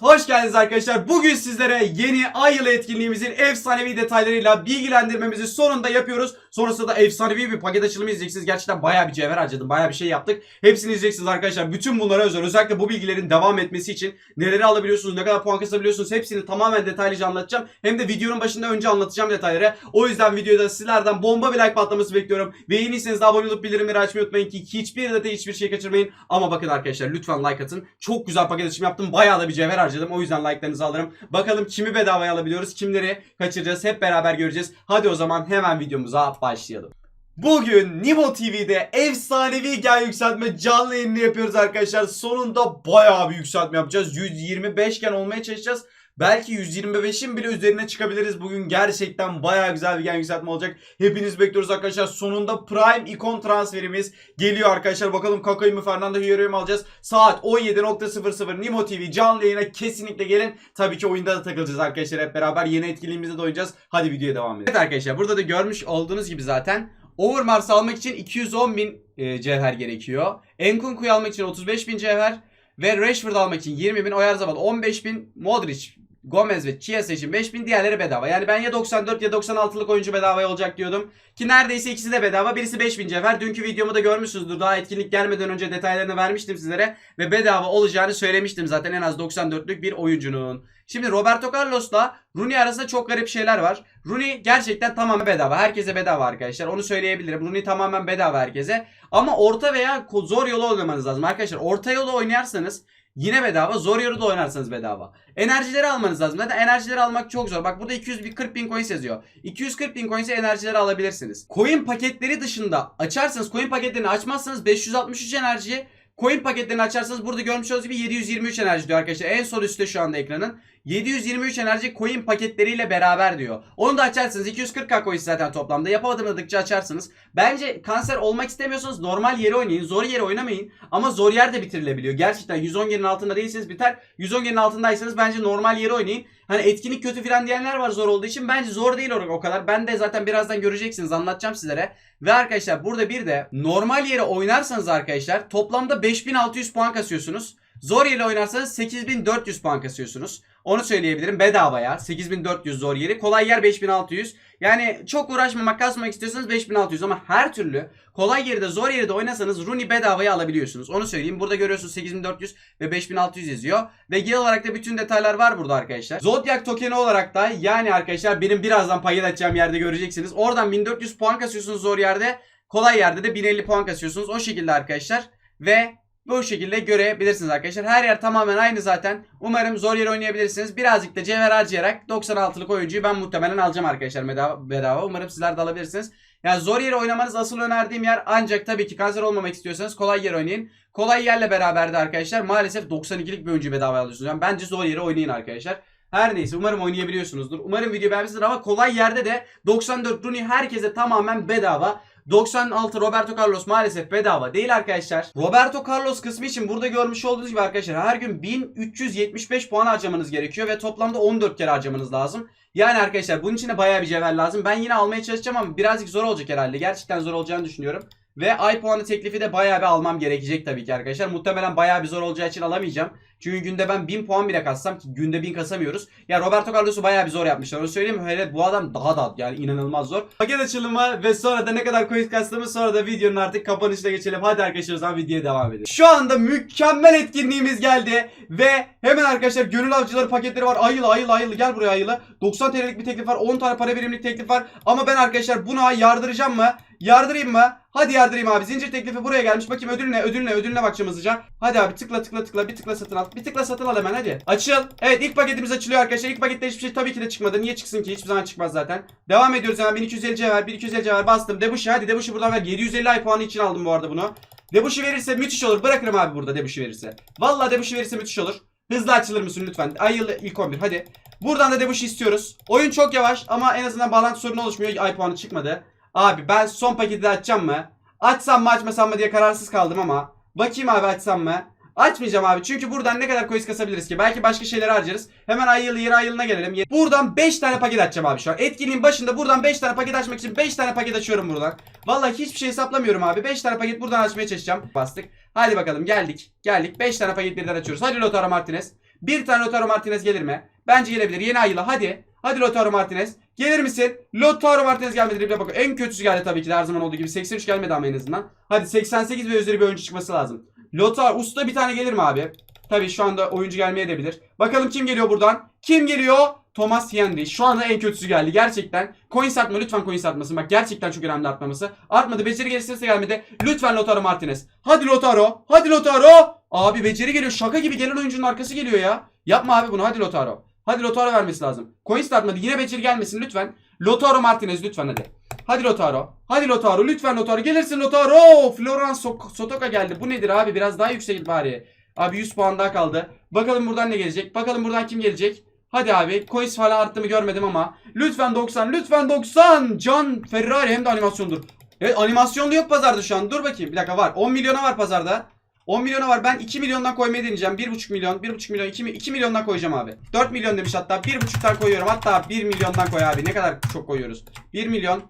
Hoş geldiniz arkadaşlar. Bugün sizlere yeni ay yılı etkinliğimizin efsanevi detaylarıyla bilgilendirmemizi sonunda yapıyoruz. Sonrasında da efsanevi bir paket açılımı izleyeceksiniz. Gerçekten bayağı bir cevher harcadım. Bayağı bir şey yaptık. Hepsini izleyeceksiniz arkadaşlar. Bütün bunlara özel. Özellikle bu bilgilerin devam etmesi için neleri alabiliyorsunuz, ne kadar puan kasabiliyorsunuz hepsini tamamen detaylıca anlatacağım. Hem de videonun başında önce anlatacağım detayları. O yüzden videoda sizlerden bomba bir like patlaması bekliyorum. Ve yeniyseniz de abone olup bildirimleri açmayı unutmayın ki hiçbir detay hiçbir şey kaçırmayın. Ama bakın arkadaşlar lütfen like atın. Çok güzel paket açılımı yaptım. Bayağı da bir cevher harcadım. O yüzden like'larınızı alırım. Bakalım kimi bedavaya alabiliyoruz, kimleri kaçıracağız hep beraber göreceğiz. Hadi o zaman hemen videomuza başlayalım. Bugün Nimo TV'de efsanevi gen yükseltme canlı yayını yapıyoruz arkadaşlar. Sonunda bayağı bir yükseltme yapacağız. 125 gen olmaya çalışacağız. Belki 125'in bile üzerine çıkabiliriz. Bugün gerçekten bayağı güzel bir gen yükseltme olacak. Hepiniz bekliyoruz arkadaşlar. Sonunda Prime ikon transferimiz geliyor arkadaşlar. Bakalım Kaka'yı mı Fernando Hierro'yu mu alacağız? Saat 17.00 Nimo TV canlı yayına kesinlikle gelin. Tabii ki oyunda da takılacağız arkadaşlar hep beraber. Yeni etkinliğimizde de oynayacağız. Hadi videoya devam edelim. Evet arkadaşlar burada da görmüş olduğunuz gibi zaten Overmars almak için 210 bin e, cevher gerekiyor. Enkunku'yu almak için 35 bin cevher. Ve Rashford almak için 20 bin. Oyarzabal 15 bin. Modric, Gomez ve Chiesa için 5 bin. Diğerleri bedava. Yani ben ya 94 ya 96'lık oyuncu bedava olacak diyordum. Ki neredeyse ikisi de bedava. Birisi 5 bin cevher. Dünkü videomu da görmüşsünüzdür. Daha etkinlik gelmeden önce detaylarını vermiştim sizlere. Ve bedava olacağını söylemiştim zaten en az 94'lük bir oyuncunun. Şimdi Roberto Carlos'la Rooney arasında çok garip şeyler var. Rooney gerçekten tamamen bedava. Herkese bedava arkadaşlar. Onu söyleyebilirim. Rooney tamamen bedava herkese. Ama orta veya zor yolu oynamanız lazım arkadaşlar. Orta yolu oynarsanız yine bedava. Zor yolu da oynarsanız bedava. Enerjileri almanız lazım. Zaten enerjileri almak çok zor. Bak burada 240 bin coins yazıyor. 240 bin coins'e enerjileri alabilirsiniz. Coin paketleri dışında açarsanız coin paketlerini açmazsanız 563 enerjiyi Coin paketlerini açarsanız burada görmüş olduğunuz gibi 723 enerji diyor arkadaşlar. En sol üstte şu anda ekranın. 723 enerji coin paketleriyle beraber diyor. Onu da açarsınız. 240k coin zaten toplamda. Yapamadıkça açarsınız. Bence kanser olmak istemiyorsanız normal yeri oynayın. Zor yere oynamayın. Ama zor yer de bitirilebiliyor. Gerçekten 110 yerin altında değilseniz biter. 110 yerin altındaysanız bence normal yeri oynayın. Hani etkinlik kötü filan diyenler var zor olduğu için. Bence zor değil o kadar. Ben de zaten birazdan göreceksiniz. Anlatacağım sizlere. Ve arkadaşlar burada bir de normal yere oynarsanız arkadaşlar toplamda 5600 puan kasıyorsunuz. Zor yere oynarsanız 8400 puan kasıyorsunuz. Onu söyleyebilirim bedavaya. 8400 zor yeri. Kolay yer 5600. Yani çok uğraşmamak kasmak istiyorsanız 5600 ama her türlü kolay yerde zor yerde oynasanız Rooney bedavaya alabiliyorsunuz. Onu söyleyeyim. Burada görüyorsunuz 8400 ve 5600 yazıyor. Ve genel olarak da bütün detaylar var burada arkadaşlar. Zodiac tokeni olarak da yani arkadaşlar benim birazdan paylaşacağım yerde göreceksiniz. Oradan 1400 puan kasıyorsunuz zor yerde. Kolay yerde de 1050 puan kasıyorsunuz. O şekilde arkadaşlar. Ve bu şekilde görebilirsiniz arkadaşlar. Her yer tamamen aynı zaten. Umarım zor yer oynayabilirsiniz. Birazcık da cevher harcayarak 96'lık oyuncuyu ben muhtemelen alacağım arkadaşlar bedava. Umarım sizler de alabilirsiniz. Yani zor yere oynamanız asıl önerdiğim yer ancak tabii ki kanser olmamak istiyorsanız kolay yer oynayın. Kolay yerle beraber de arkadaşlar maalesef 92'lik bir oyuncu bedava alıyorsunuz. Yani bence zor yere oynayın arkadaşlar. Her neyse umarım oynayabiliyorsunuzdur. Umarım video beğenmişsinizdir ama kolay yerde de 94 Rooney herkese tamamen bedava. 96 Roberto Carlos maalesef bedava değil arkadaşlar. Roberto Carlos kısmı için burada görmüş olduğunuz gibi arkadaşlar her gün 1375 puan harcamanız gerekiyor ve toplamda 14 kere harcamanız lazım. Yani arkadaşlar bunun için de bayağı bir cevher lazım. Ben yine almaya çalışacağım ama birazcık zor olacak herhalde. Gerçekten zor olacağını düşünüyorum. Ve ay puanı teklifi de bayağı bir almam gerekecek tabii ki arkadaşlar. Muhtemelen bayağı bir zor olacağı için alamayacağım. Çünkü günde ben 1000 puan bile kassam ki günde 1000 kasamıyoruz. Ya Roberto Carlos'u bayağı bir zor yapmışlar. Onu söyleyeyim? Hele bu adam daha da yani inanılmaz zor. Paket açılımı ve sonra da ne kadar coin kastığımız sonra da videonun artık kapanışına geçelim. Hadi arkadaşlar o zaman videoya devam edelim. Şu anda mükemmel etkinliğimiz geldi ve hemen arkadaşlar gönül avcıları paketleri var. Ayılı ayılı ayılı gel buraya ayılı. 90 TL'lik bir teklif var. 10 tane para birimlik teklif var. Ama ben arkadaşlar buna yardıracağım mı? Yardırayım mı? Hadi yardırayım abi. Zincir teklifi buraya gelmiş. Bakayım ödül ne? Ödül ne? Ödülüne bakacağım hızlıca. Hadi abi tıkla tıkla tıkla. Bir tıkla satın al. Bir tıkla satın al hemen hadi. Açıl. Evet ilk paketimiz açılıyor arkadaşlar. İlk pakette hiçbir şey tabii ki de çıkmadı. Niye çıksın ki? Hiçbir zaman çıkmaz zaten. Devam ediyoruz hemen. 1250 cevher. 1250 cevher bastım. Debuşi hadi Debuşi buradan ver. 750 ay puanı için aldım bu arada bunu. Debuşi verirse müthiş olur. Bırakırım abi burada Debuşi verirse. Vallahi Debuşi verirse müthiş olur. Hızlı açılır mısın lütfen? Ay yılı ilk 11 hadi. Buradan da Debuşi istiyoruz. Oyun çok yavaş ama en azından bağlantı sorunu oluşmuyor. Ay puanı çıkmadı. Abi ben son paketi de açacağım mı? Açsam mı açmasam mı diye kararsız kaldım ama. Bakayım abi açsam mı? Açmayacağım abi çünkü buradan ne kadar coins kasabiliriz ki? Belki başka şeyler harcarız. Hemen ay yılı yeni ay yılına gelelim. Buradan 5 tane paket açacağım abi şu an. Etkinliğin başında buradan 5 tane paket açmak için 5 tane paket açıyorum buradan. Vallahi hiçbir şey hesaplamıyorum abi. 5 tane paket buradan açmaya çalışacağım. Bastık. Hadi bakalım geldik. Geldik. 5 tane paket birden açıyoruz. Hadi Lautaro Martinez. Bir tane Lautaro Martinez gelir mi? Bence gelebilir. Yeni ayıla hadi. Hadi Lautaro Martinez. Gelir misin? Lautaro Martinez gelmedi. Dribble bakın. En kötüsü geldi tabii ki de her zaman olduğu gibi. 83 gelmedi ama en azından. Hadi 88 ve üzeri bir oyuncu çıkması lazım. Lautaro usta bir tane gelir mi abi? Tabii şu anda oyuncu gelmeye de bilir. Bakalım kim geliyor buradan? Kim geliyor? Thomas Henry. Şu anda en kötüsü geldi. Gerçekten. Coins atma. Lütfen coins atmasın. Bak gerçekten çok önemli atmaması. Artmadı. Beceri geliştirirse gelmedi. Lütfen Lautaro Martinez. Hadi Lautaro. Hadi Lautaro. Abi beceri geliyor. Şaka gibi gelen oyuncunun arkası geliyor ya. Yapma abi bunu. Hadi Lautaro. Hadi Lautaro vermesi lazım. Coins de atmadı. Yine beceri gelmesin lütfen. Lautaro Martinez lütfen hadi. Hadi Lautaro. Hadi Lautaro. Lütfen Lautaro. Gelirsin Lautaro. Florence Sotoka geldi. Bu nedir abi? Biraz daha yüksek bari. Abi 100 puan daha kaldı. Bakalım buradan ne gelecek? Bakalım buradan kim gelecek? Hadi abi. Coins falan arttı mı görmedim ama. Lütfen 90. Lütfen 90. Can Ferrari hem de animasyondur. Evet animasyonlu yok pazarda şu an. Dur bakayım. Bir dakika var. 10 milyona var pazarda. 10 milyona var. Ben 2 milyondan koymayı deneyeceğim. 1,5 milyon, 1,5 milyon, 2, mi- 2 milyondan koyacağım abi. 4 milyon demiş hatta. 1,5'tan koyuyorum. Hatta 1 milyondan koy abi. Ne kadar çok koyuyoruz. 1 milyon.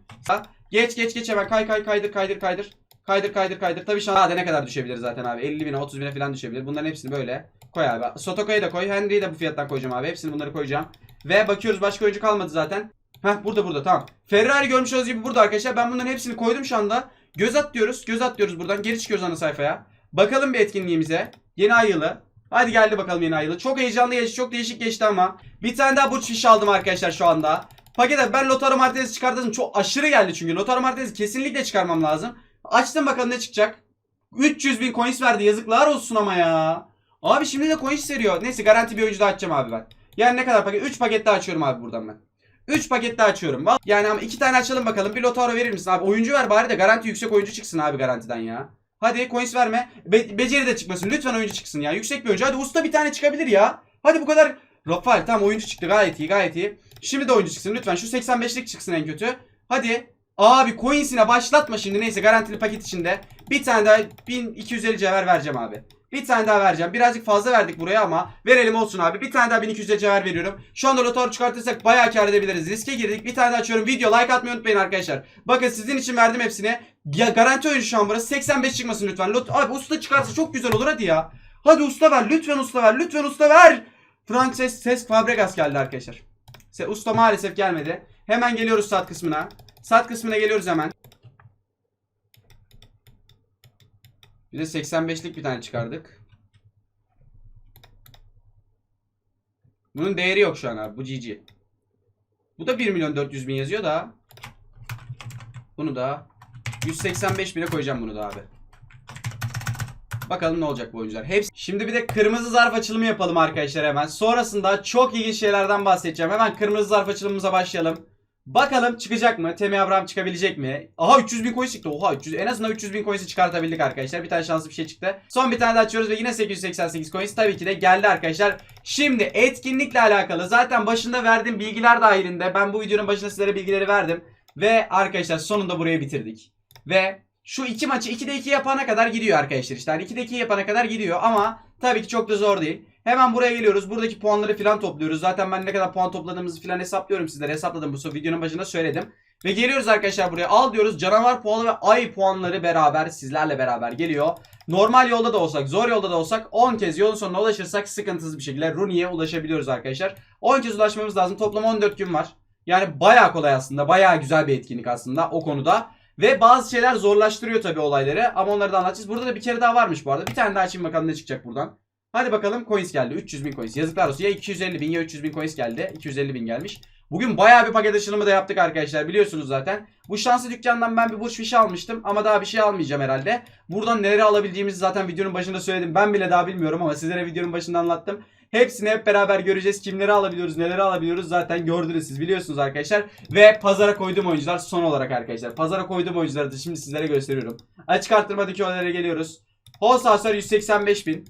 Geç geç geç hemen kay kay kaydır kaydır kaydır. Kaydır kaydır kaydır. Tabii daha ne kadar düşebilir zaten abi. 50 bine 30 bine falan düşebilir. Bunların hepsini böyle koy abi. Sotoka'yı da koy. Henry'i de bu fiyattan koyacağım abi. Hepsini bunları koyacağım. Ve bakıyoruz başka oyuncu kalmadı zaten. Heh burada burada tamam. Ferrari görmüş olduğunuz gibi burada arkadaşlar. Ben bunların hepsini koydum şu anda. Göz at diyoruz. Göz at diyoruz buradan. Geri çıkıyoruz ana sayfaya. Bakalım bir etkinliğimize. Yeni ay yılı. Hadi geldi bakalım yeni ay yılı. Çok heyecanlı geçti. Çok değişik geçti ama. Bir tane daha burç fişi aldım arkadaşlar şu anda. Pakete ben Lautaro Martinez çıkarttım. Çok aşırı geldi çünkü. Lautaro Martinez'i kesinlikle çıkarmam lazım. Açtım bakalım ne çıkacak. 300 bin coins verdi. Yazıklar olsun ama ya. Abi şimdi de coins veriyor. Neyse garanti bir oyuncu daha açacağım abi ben. Yani ne kadar paket? 3 paket daha açıyorum abi buradan ben. 3 paket daha açıyorum. Yani ama 2 tane açalım bakalım. Bir Lautaro verir misin abi? Oyuncu ver bari de garanti yüksek oyuncu çıksın abi garantiden ya. Hadi coins verme. Be- beceri de çıkmasın. Lütfen oyuncu çıksın ya. Yüksek bir oyuncu. Hadi usta bir tane çıkabilir ya. Hadi bu kadar. Rafael tamam oyuncu çıktı. Gayet iyi gayet iyi. Şimdi de oyuncu çıksın. Lütfen şu 85'lik çıksın en kötü. Hadi. Abi coins'ine başlatma şimdi. Neyse garantili paket içinde. Bir tane daha 1250 cevher vereceğim abi. Bir tane daha vereceğim. Birazcık fazla verdik buraya ama verelim olsun abi. Bir tane daha 1250 cevher veriyorum. Şu anda Lotar çıkartırsak bayağı kar edebiliriz. Riske girdik. Bir tane daha açıyorum. Video like atmayı unutmayın arkadaşlar. Bakın sizin için verdim hepsini. Ya garanti oyuncu şu an burası. 85 çıkmasın lütfen. Lot abi usta çıkarsa çok güzel olur hadi ya. Hadi usta ver. Lütfen usta ver. Lütfen usta ver. Frances Cesc Fabregas geldi arkadaşlar. Usta maalesef gelmedi. Hemen geliyoruz saat kısmına. Saat kısmına geliyoruz hemen. Bir de 85'lik bir tane çıkardık. Bunun değeri yok şu an abi. Bu GG. Bu da 1 milyon 400 bin yazıyor da. Bunu da 185 bine koyacağım bunu da abi. Bakalım ne olacak bu oyuncular. Hepsi. Şimdi bir de kırmızı zarf açılımı yapalım arkadaşlar hemen. Sonrasında çok ilginç şeylerden bahsedeceğim. Hemen kırmızı zarf açılımımıza başlayalım. Bakalım çıkacak mı? Temi Abraham çıkabilecek mi? Aha 300 bin coin çıktı. Oha 300, en azından 300 bin coins'i çıkartabildik arkadaşlar. Bir tane şanslı bir şey çıktı. Son bir tane daha açıyoruz ve yine 888 coins tabii ki de geldi arkadaşlar. Şimdi etkinlikle alakalı zaten başında verdiğim bilgiler dahilinde ben bu videonun başında sizlere bilgileri verdim. Ve arkadaşlar sonunda burayı bitirdik. Ve şu iki maçı 2'de 2 yapana kadar gidiyor arkadaşlar işte. Yani 2'de 2 yapana kadar gidiyor ama tabii ki çok da zor değil. Hemen buraya geliyoruz. Buradaki puanları filan topluyoruz. Zaten ben ne kadar puan topladığımızı filan hesaplıyorum sizlere. Hesapladım bu videonun başında söyledim. Ve geliyoruz arkadaşlar buraya. Al diyoruz. Canavar puanı ve ay puanları beraber sizlerle beraber geliyor. Normal yolda da olsak, zor yolda da olsak 10 kez yolun sonuna ulaşırsak sıkıntısız bir şekilde Rooney'e ulaşabiliyoruz arkadaşlar. 10 kez ulaşmamız lazım. Toplam 14 gün var. Yani bayağı kolay aslında. Bayağı güzel bir etkinlik aslında o konuda. Ve bazı şeyler zorlaştırıyor tabii olayları. Ama onları da anlatacağız. Burada da bir kere daha varmış bu arada. Bir tane daha açayım bakalım ne çıkacak buradan. Hadi bakalım coins geldi. 300 bin coins. Yazıklar olsun. Ya 250 bin ya 300 bin coins geldi. 250 bin gelmiş. Bugün bayağı bir paket açılımı da yaptık arkadaşlar. Biliyorsunuz zaten. Bu şanslı dükkandan ben bir burç fişi almıştım. Ama daha bir şey almayacağım herhalde. Buradan neleri alabileceğimizi zaten videonun başında söyledim. Ben bile daha bilmiyorum ama sizlere videonun başında anlattım. Hepsini hep beraber göreceğiz. Kimleri alabiliyoruz, neleri alabiliyoruz zaten gördünüz siz biliyorsunuz arkadaşlar. Ve pazara koyduğum oyuncular son olarak arkadaşlar. Pazara koyduğum oyuncuları da şimdi sizlere gösteriyorum. Açık arttırmadaki oyunlara geliyoruz. Hasar 185 bin.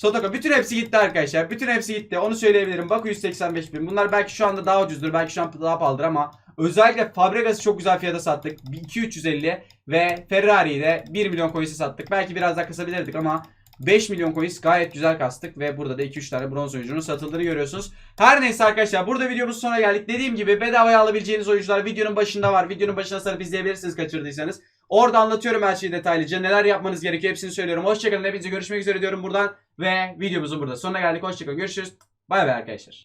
Sotoka bütün hepsi gitti arkadaşlar. Bütün hepsi gitti. Onu söyleyebilirim. Baku 185 bin. Bunlar belki şu anda daha ucuzdur. Belki şu an daha pahalıdır ama özellikle Fabregas'ı çok güzel fiyata sattık. 2350 ve Ferrari'yi de 1 milyon coins'e sattık. Belki biraz daha kısabilirdik ama 5 milyon coins gayet güzel kastık ve burada da 2-3 tane bronz oyuncunun satıldığını görüyorsunuz. Her neyse arkadaşlar burada videomuz sonuna geldik. Dediğim gibi bedavaya alabileceğiniz oyuncular videonun başında var. Videonun başına sarıp izleyebilirsiniz kaçırdıysanız. Orada anlatıyorum her şeyi detaylıca. Neler yapmanız gerekiyor hepsini söylüyorum. Hoşçakalın. Hepinize görüşmek üzere diyorum buradan. Ve videomuzun burada sonuna geldik. Hoşçakalın. Görüşürüz. Bay bay arkadaşlar.